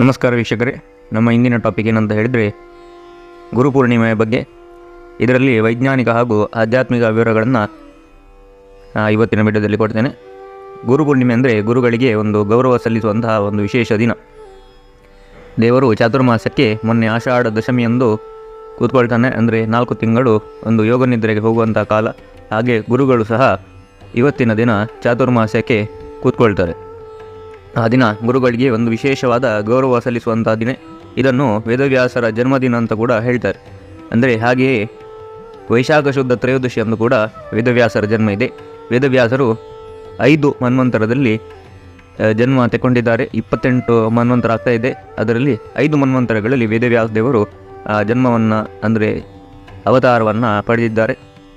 ನಮಸ್ಕಾರ ವೀಕ್ಷಕರೇ. ನಮ್ಮ ಇಂದಿನ ಟಾಪಿಕ್ ಏನಂತ ಹೇಳಿದರೆ ಗುರುಪೂರ್ಣಿಮೆಯ ಬಗ್ಗೆ. ಇದರಲ್ಲಿ ವೈಜ್ಞಾನಿಕ ಹಾಗೂ ಆಧ್ಯಾತ್ಮಿಕ ವಿವರಗಳನ್ನು ಇವತ್ತಿನ ವಿಡಿಯೋದಲ್ಲಿ ಕೊಡ್ತೇನೆ. ಗುರುಪೂರ್ಣಿಮೆ ಅಂದರೆ ಗುರುಗಳಿಗೆ ಒಂದು ಗೌರವ ಸಲ್ಲಿಸುವಂತಹ ಒಂದು ವಿಶೇಷ ದಿನ. ದೇವರು ಚಾತುರ್ಮಾಸಕ್ಕೆ ಮೊನ್ನೆ ಆಷಾಢ ದಶಮಿಯಂದು ಕೂತ್ಕೊಳ್ತಾನೆ. ಅಂದರೆ ನಾಲ್ಕು ತಿಂಗಳು ಒಂದು ಯೋಗ ನಿದ್ರೆಗೆ ಹೋಗುವಂಥ ಕಾಲ. ಹಾಗೆ ಗುರುಗಳು ಸಹ ಇವತ್ತಿನ ದಿನ ಚಾತುರ್ಮಾಸಕ್ಕೆ ಕೂತ್ಕೊಳ್ತಾರೆ. ಆ ದಿನ ಗುರುಗಳಿಗೆ ಒಂದು ವಿಶೇಷವಾದ ಗೌರವ ಸಲ್ಲಿಸುವಂಥ ದಿನ. ಇದನ್ನು ವೇದವ್ಯಾಸರ ಜನ್ಮದಿನ ಅಂತ ಕೂಡ ಹೇಳ್ತಾರೆ. ಅಂದರೆ ಹಾಗೆಯೇ ವೈಶಾಖ ಶುದ್ಧ ತ್ರಯೋದಶಿ ಅಂದು ಕೂಡ ವೇದವ್ಯಾಸರ ಜನ್ಮ ಇದೆ. ವೇದವ್ಯಾಸರು ಐದು ಮನ್ವಂತರದಲ್ಲಿ ಜನ್ಮ ತೆಗೊಂಡಿದ್ದಾರೆ ಇಪ್ಪತ್ತೆಂಟು ಮನ್ವಂತರ ಆಗ್ತಾ ಇದೆ. ಅದರಲ್ಲಿ ಐದು ಮನ್ವಂತರಗಳಲ್ಲಿ ವೇದವ್ಯಾಸ ದೇವರು ಆ ಜನ್ಮವನ್ನು, ಅಂದರೆ ಅವತಾರವನ್ನು ಪಡೆದಿದ್ದಾರೆ.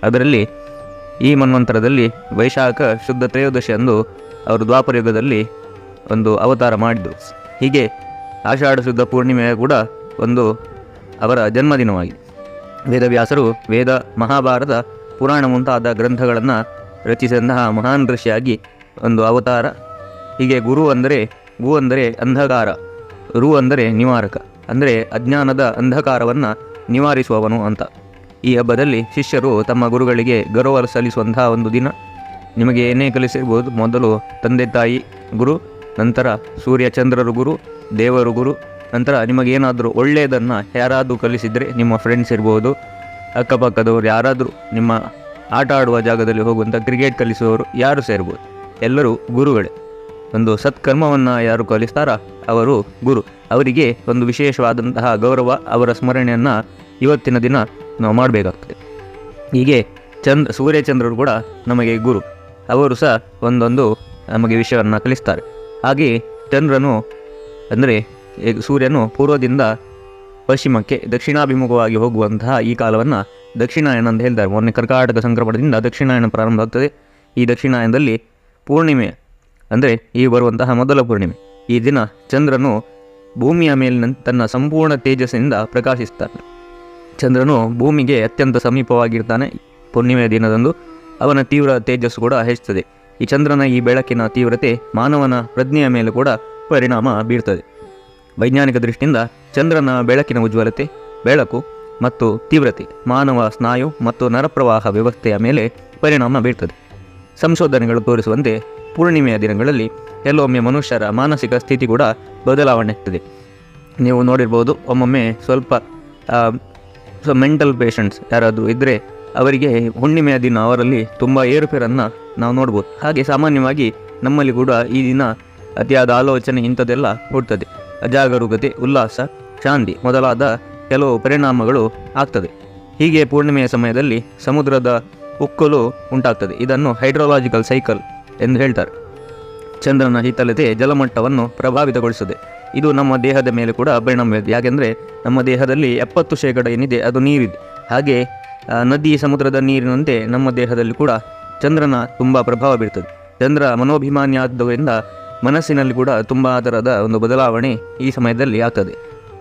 ಅದರಲ್ಲಿ ಈ ಮನ್ವಂತರದಲ್ಲಿ ವೈಶಾಖ ಶುದ್ಧ ತ್ರಯೋದಶಿ ಅಂದು ಅವರು ದ್ವಾಪರ ಯುಗದಲ್ಲಿ ಒಂದು ಅವತಾರ ಮಾಡಿದರು ಹೀಗೆ ಆಷಾಢ ಶುದ್ಧ ಪೂರ್ಣಿಮೆ ಕೂಡ ಒಂದು ಅವರ ಜನ್ಮದಿನವಾಗಿದೆ. ವೇದವ್ಯಾಸರು ವೇದ ಮಹಾಭಾರತ ಪುರಾಣ ಮುಂತಾದ ಗ್ರಂಥಗಳನ್ನು ರಚಿಸಿದಂತಹ ಮಹಾನ್ ಋಷಿಯಾಗಿ ಒಂದು ಅವತಾರ. ಹೀಗೆ ಗುರು ಅಂದರೆ, ಗು ಅಂದರೆ ಅಂಧಕಾರ, ರು ಅಂದರೆ ನಿವಾರಕ, ಅಂದರೆ ಅಜ್ಞಾನದ ಅಂಧಕಾರವನ್ನು ನಿವಾರಿಸುವವನು ಅಂತ. ಈ ಹಬ್ಬದಲ್ಲಿ ಶಿಷ್ಯರು ತಮ್ಮ ಗುರುಗಳಿಗೆ ಗೌರವ ಸಲ್ಲಿಸುವಂತಹ ಒಂದು ದಿನ. ನಿಮಗೆ ಏನೇ ಕಲಿಸಿರ್ಬೋದು, ಮೊದಲು ತಂದೆ ತಾಯಿ, ಗುರು ನಂತರ ಸೂರ್ಯ ಚಂದ್ರರು ಗುರು, ದೇವರು ಗುರು. ನಂತರ ನಿಮಗೇನಾದರೂ ಒಳ್ಳೆಯದನ್ನು ಯಾರಾದರೂ ಕಲಿಸಿದರೆ ನಿಮ್ಮ ಫ್ರೆಂಡ್ಸ್ ಇರ್ಬೋದು. ಅಕ್ಕಪಕ್ಕದವರು ಯಾರಾದರೂ ನಿಮ್ಮ ಆಟ ಆಡುವ ಜಾಗದಲ್ಲಿ ಹೋಗುವಂಥ ಕ್ರಿಕೆಟ್ ಕಲಿಸುವವರು ಯಾರು ಸೇರ್ಬೋದು. ಎಲ್ಲರೂ ಗುರುಗಳೇ. ಒಂದು ಸತ್ಕರ್ಮವನ್ನು ಯಾರು ಕಲಿಸ್ತಾರ? ಅವರು ಗುರು. ಅವರಿಗೆ ಒಂದು ವಿಶೇಷವಾದಂತಹ ಗೌರವ, ಅವರ ಸ್ಮರಣೆಯನ್ನು ಇವತ್ತಿನ ದಿನ ನಾವು ಮಾಡಬೇಕಾಗ್ತದೆ. ಹೀಗೆ ಚಂದ್ರ ಸೂರ್ಯಚಂದ್ರರು ಕೂಡ ನಮಗೆ ಗುರು. ಅವರು ಸಹ ಒಂದೊಂದು ನಮಗೆ ವಿಷಯವನ್ನು ಕಲಿಸ್ತಾರೆ. ಹಾಗೆಯೇ ಚಂದ್ರನು, ಅಂದರೆ ಸೂರ್ಯನು ಪೂರ್ವದಿಂದ ಪಶ್ಚಿಮಕ್ಕೆ ದಕ್ಷಿಣಾಭಿಮುಖವಾಗಿ ಹೋಗುವಂತಹ ಈ ಕಾಲವನ್ನು ದಕ್ಷಿಣಾಯನ ಅಂತ ಹೇಳ್ತಾರೆ. ಮೊನ್ನೆ ಕರ್ಕಾಟಕ ಸಂಕ್ರಮಣದಿಂದ ದಕ್ಷಿಣಾಯನ ಪ್ರಾರಂಭ ಆಗ್ತದೆ. ಈ ದಕ್ಷಿಣಾಯನದಲ್ಲಿ ಪೂರ್ಣಿಮೆ, ಅಂದರೆ ಈ ಬರುವಂತಹ ಮೊದಲ ಪೂರ್ಣಿಮೆ. ಈ ದಿನ ಚಂದ್ರನು ಭೂಮಿಯ ಮೇಲಿನ ತನ್ನ ಸಂಪೂರ್ಣ ತೇಜಸ್ಸಿನಿಂದ ಪ್ರಕಾಶಿಸ್ತಾನೆ. ಚಂದ್ರನು ಭೂಮಿಗೆ ಅತ್ಯಂತ ಸಮೀಪವಾಗಿರ್ತಾನೆ. ಪೂರ್ಣಿಮೆಯ ದಿನದಂದು ಅವನ ತೀವ್ರ ತೇಜಸ್ಸು ಕೂಡ ಹೆಚ್ಚುತ್ತದೆ. ಈ ಚಂದ್ರನ ಈ ಬೆಳಕಿನ ತೀವ್ರತೆ ಮಾನವನ ಪ್ರಜ್ಞೆಯ ಮೇಲೆ ಕೂಡ ಪರಿಣಾಮ ಬೀರ್ತದೆ. ವೈಜ್ಞಾನಿಕ ದೃಷ್ಟಿಯಿಂದ ಚಂದ್ರನ ಬೆಳಕಿನ ಉಜ್ವಲತೆ, ಬೆಳಕು ಮತ್ತು ತೀವ್ರತೆ, ಮಾನವ ಸ್ನಾಯು ಮತ್ತು ನರಪ್ರವಾಹ ವ್ಯವಸ್ಥೆಯ ಮೇಲೆ ಪರಿಣಾಮ ಬೀರ್ತದೆ. ಸಂಶೋಧನೆಗಳು ತೋರಿಸುವಂತೆ ಪೂರ್ಣಿಮೆಯ ದಿನಗಳಲ್ಲಿ ಕೆಲವೊಮ್ಮೆ ಮನುಷ್ಯರ ಮಾನಸಿಕ ಸ್ಥಿತಿ ಕೂಡ ಬದಲಾವಣೆ ಆಗ್ತದೆ ನೀವು ನೋಡಿರ್ಬೋದು, ಒಮ್ಮೊಮ್ಮೆ ಸ್ವಲ್ಪ ಮೆಂಟಲ್ ಪೇಷಂಟ್ಸ್ ಯಾರಾದರೂ ಇದ್ದರೆ ಅವರಿಗೆ ಹುಣ್ಣಿಮೆಯ ದಿನ ಅವರಲ್ಲಿ ತುಂಬ ಏರುಪೇರನ್ನು ನಾವು ನೋಡ್ಬೋದು. ಹಾಗೆ ಸಾಮಾನ್ಯವಾಗಿ ನಮ್ಮಲ್ಲಿ ಕೂಡ ಈ ದಿನ ಅತಿಯಾದ ಆಲೋಚನೆ ಇಂಥದ್ದೆಲ್ಲ ಹುಡ್ತದೆ ಅಜಾಗರೂಕತೆ, ಉಲ್ಲಾಸ, ಶಾಂತಿ ಮೊದಲಾದ ಕೆಲವು ಪರಿಣಾಮಗಳು ಆಗ್ತದೆ. ಹೀಗೆ ಪೂರ್ಣಿಮೆಯ ಸಮಯದಲ್ಲಿ ಸಮುದ್ರದ ಉಕ್ಕಲು ಉಂಟಾಗ್ತದೆ. ಇದನ್ನು ಹೈಡ್ರೋಲಾಜಿಕಲ್ ಸೈಕಲ್ ಎಂದು ಹೇಳ್ತಾರೆ. ಚಂದ್ರನ ಹಿತಲತೆ ಜಲಮಟ್ಟವನ್ನು ಪ್ರಭಾವಿತಗೊಳಿಸುತ್ತದೆ. ಇದು ನಮ್ಮ ದೇಹದ ಮೇಲೆ ಕೂಡ ಪರಿಣಾಮ ಬೀರುತ್ತೆ ಯಾಕೆಂದರೆ ನಮ್ಮ ದೇಹದಲ್ಲಿ ಎಪ್ಪತ್ತು ಶೇಕಡ ಏನಿದೆ, ಅದು ನೀರಿದೆ. ಹಾಗೆ ನದಿ ಸಮುದ್ರದ ನೀರಿನಂತೆ ನಮ್ಮ ದೇಹದಲ್ಲಿ ಕೂಡ ಚಂದ್ರನ ತುಂಬ ಪ್ರಭಾವ ಬೀರ್ತದೆ. ಚಂದ್ರ ಮನೋಭಿಮಾನಿ ಆದ್ದರಿಂದ ಮನಸ್ಸಿನಲ್ಲಿ ಕೂಡ ತುಂಬ ಅದರದ ಒಂದು ಬದಲಾವಣೆ ಈ ಸಮಯದಲ್ಲಿ ಆಗ್ತದೆ.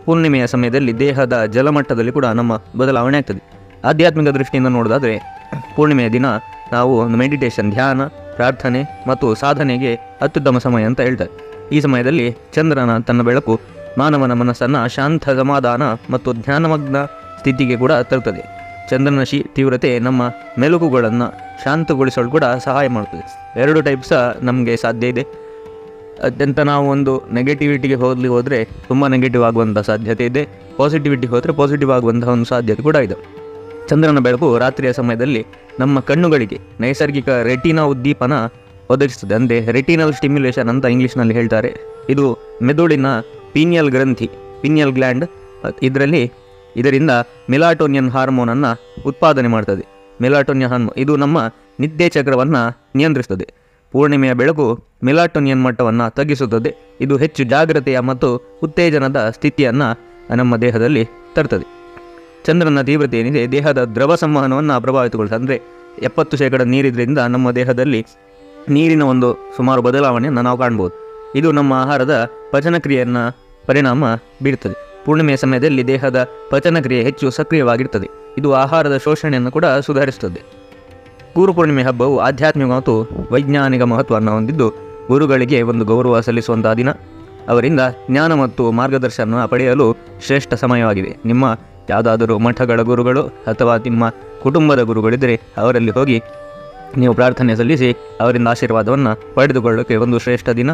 ಪೂರ್ಣಿಮೆಯ ಸಮಯದಲ್ಲಿ ದೇಹದ ಜಲಮಟ್ಟದಲ್ಲಿ ಕೂಡ ನಮ್ಮ ಬದಲಾವಣೆ ಆಗ್ತದೆ. ಆಧ್ಯಾತ್ಮಿಕ ದೃಷ್ಟಿಯಿಂದ ನೋಡೋದಾದರೆ, ಪೂರ್ಣಿಮೆಯ ದಿನ ನಾವು ಒಂದು ಮೆಡಿಟೇಷನ್ ಧ್ಯಾನ, ಪ್ರಾರ್ಥನೆ ಮತ್ತು ಸಾಧನೆಗೆ ಅತ್ಯುತ್ತಮ ಸಮಯ ಅಂತ ಹೇಳ್ತಾರೆ. ಈ ಸಮಯದಲ್ಲಿ ಚಂದ್ರನ ತನ್ನ ಬೆಳಕು ಮಾನವನ ಮನಸ್ಸನ್ನು ಶಾಂತ ಸಮಾಧಾನ ಮತ್ತು ಧ್ಯಾನಮಗ್ನ ಸ್ಥಿತಿಗೆ ಕೂಡ ತರುತ್ತದೆ. ಚಂದ್ರನ ಶಿ ತೀವ್ರತೆ ನಮ್ಮ ಮೆಲುಕುಗಳನ್ನು ಶಾಂತಗೊಳಿಸಲು ಕೂಡ ಸಹಾಯ ಮಾಡುತ್ತದೆ. ಎರಡು ಟೈಪ್ ಸಹ ನಮಗೆ ಸಾಧ್ಯ ಇದೆ. ಅತ್ಯಂತ ನಾವು ಒಂದು ನೆಗೆಟಿವಿಟಿಗೆ ಹೋಗಲಿ ಹೋದರೆ ತುಂಬ ನೆಗೆಟಿವ್ ಆಗುವಂಥ ಸಾಧ್ಯತೆ ಇದೆ. ಪಾಸಿಟಿವಿಟಿ ಹೋದರೆ ಪಾಸಿಟಿವ್ ಆಗುವಂತಹ ಒಂದು ಸಾಧ್ಯತೆ ಕೂಡ ಇದೆ. ಚಂದ್ರನ ಬೆಳಕು ರಾತ್ರಿಯ ಸಮಯದಲ್ಲಿ ನಮ್ಮ ಕಣ್ಣುಗಳಿಗೆ ನೈಸರ್ಗಿಕ ರೆಟಿನಾ ಉದ್ದೀಪನ ಒದಗಿಸ್ತದೆ ಅಂದರೆ ರೆಟಿನಲ್ ಸ್ಟಿಮ್ಯುಲೇಷನ್ ಅಂತ ಇಂಗ್ಲೀಷ್ನಲ್ಲಿ ಹೇಳ್ತಾರೆ. ಇದು ಮೆದುಳಿನ ಪೀನಿಯಲ್ ಗ್ರಂಥಿ ಪೀನಿಯಲ್ ಗ್ಲ್ಯಾಂಡ್ ಇದರಲ್ಲಿ ಇದರಿಂದ ಮೆಲಾಟೋನಿಯನ್ ಹಾರ್ಮೋನನ್ನು ಉತ್ಪಾದನೆ ಮಾಡ್ತದೆ. ಮೆಲಾಟೋನಿಯನ್ ಹಾರ್ಮೋನ್ ಇದು ನಮ್ಮ ನಿದ್ದೆ ಚಕ್ರವನ್ನು ನಿಯಂತ್ರಿಸುತ್ತದೆ ಪೂರ್ಣಿಮೆಯ ಬೆಳಕು ಮೆಲಾಟೋನಿಯನ್ ಮಟ್ಟವನ್ನು ತಗ್ಗಿಸುತ್ತದೆ. ಇದು ಹೆಚ್ಚು ಜಾಗ್ರತೆಯ ಮತ್ತು ಉತ್ತೇಜನದ ಸ್ಥಿತಿಯನ್ನು ನಮ್ಮ ದೇಹದಲ್ಲಿ ತರ್ತದೆ. ಚಂದ್ರನ ತೀವ್ರತೆ ಏನಿದೆ, ದೇಹದ ದ್ರವ ಸಂವಹನವನ್ನು ಪ್ರಭಾವಿತಗೊಳಿಸುತ್ತೆ. ಅಂದರೆ ಎಪ್ಪತ್ತು ಶೇಕಡ ನೀರಿದ್ರಿಂದ ನಮ್ಮ ದೇಹದಲ್ಲಿ ನೀರಿನ ಒಂದು ಸುಮಾರು ಬದಲಾವಣೆಯನ್ನು ನಾವು ಕಾಣ್ಬೋದು. ಇದು ನಮ್ಮ ಆಹಾರದ ಪಚನಕ್ರಿಯೆಯನ್ನು ಪರಿಣಾಮ ಬೀರುತ್ತದೆ ಪೂರ್ಣಿಮೆಯ ಸಮಯದಲ್ಲಿ ದೇಹದ ಪಚನಕ್ರಿಯೆ ಹೆಚ್ಚು ಸಕ್ರಿಯವಾಗಿರ್ತದೆ. ಇದು ಆಹಾರದ ಶೋಷಣೆಯನ್ನು ಕೂಡ ಸುಧಾರಿಸುತ್ತದೆ. ಗುರು ಪೂರ್ಣಿಮೆ ಹಬ್ಬವು ಆಧ್ಯಾತ್ಮಿಕ ಮತ್ತು ವೈಜ್ಞಾನಿಕ ಮಹತ್ವವನ್ನು ಹೊಂದಿದ್ದು, ಗುರುಗಳಿಗೆ ಒಂದು ಗೌರವ ಸಲ್ಲಿಸುವಂತಹ ದಿನ. ಅವರಿಂದ ಜ್ಞಾನ ಮತ್ತು ಮಾರ್ಗದರ್ಶನ ಪಡೆಯಲು ಶ್ರೇಷ್ಠ ಸಮಯವಾಗಿದೆ. ನಿಮ್ಮ ಯಾವುದಾದರೂ ಮಠಗಳ ಗುರುಗಳು ಅಥವಾ ನಿಮ್ಮ ಕುಟುಂಬದ ಗುರುಗಳಿದ್ದರೆ ಅವರಲ್ಲಿ ಹೋಗಿ ನೀವು ಪ್ರಾರ್ಥನೆ ಸಲ್ಲಿಸಿ ಅವರಿಂದ ಆಶೀರ್ವಾದವನ್ನು ಪಡೆದುಕೊಳ್ಳೋಕೆ ಒಂದು ಶ್ರೇಷ್ಠ ದಿನ.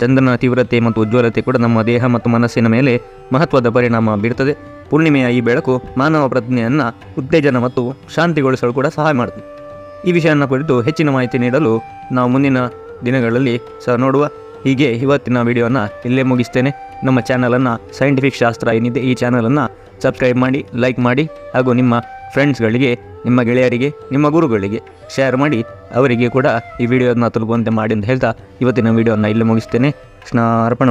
ಚಂದ್ರನ ತೀವ್ರತೆ ಮತ್ತು ಉಜ್ವಲತೆ ಕೂಡ ನಮ್ಮ ದೇಹ ಮತ್ತು ಮನಸ್ಸಿನ ಮೇಲೆ ಮಹತ್ವದ ಪರಿಣಾಮ ಬೀರುತ್ತದೆ ಪೂರ್ಣಿಮೆಯ ಈ ಬೆಳಕು ಮಾನವ ಪ್ರಜ್ಞೆಯನ್ನು ಉತ್ತೇಜನ ಮತ್ತು ಶಾಂತಿಗೊಳಿಸಲು ಕೂಡ ಸಹಾಯ ಮಾಡುತ್ತದೆ ಈ ವಿಷಯವನ್ನು ಕುರಿತು ಹೆಚ್ಚಿನ ಮಾಹಿತಿ ನೀಡಲು ನಾವು ಮುಂದಿನ ದಿನಗಳಲ್ಲಿ ಸಹ ನೋಡುವ ಹೀಗೆ ಇವತ್ತಿನ ವಿಡಿಯೋನ ಇಲ್ಲೇ ಮುಗಿಸ್ತೇನೆ. ನಮ್ಮ ಚಾನಲನ್ನು ಸೈಂಟಿಫಿಕ್ ಶಾಸ್ತ್ರ ಏನಿದೆ ಈ ಚಾನಲನ್ನು ಸಬ್ಸ್ಕ್ರೈಬ್ ಮಾಡಿ ಲೈಕ್ ಮಾಡಿ ಹಾಗೂ ನಿಮ್ಮ ಫ್ರೆಂಡ್ಸ್ಗಳಿಗೆ ನಿಮ್ಮ ಗೆಳೆಯರಿಗೆ, ನಿಮ್ಮ ಗುರುಗಳಿಗೆ ಶೇರ್ ಮಾಡಿ. ಅವರಿಗೆ ಕೂಡ ಈ ವಿಡಿಯೋನ ತಲುಪುವಂತೆ ಮಾಡಿ ಅಂತ ಹೇಳ್ತಾ ಇವತ್ತಿನ ವಿಡಿಯೋನ ಇಲ್ಲಿ ಮುಗಿಸ್ತೇನೆ. ಕೃಷ್ಣ ಅರ್ಪಣ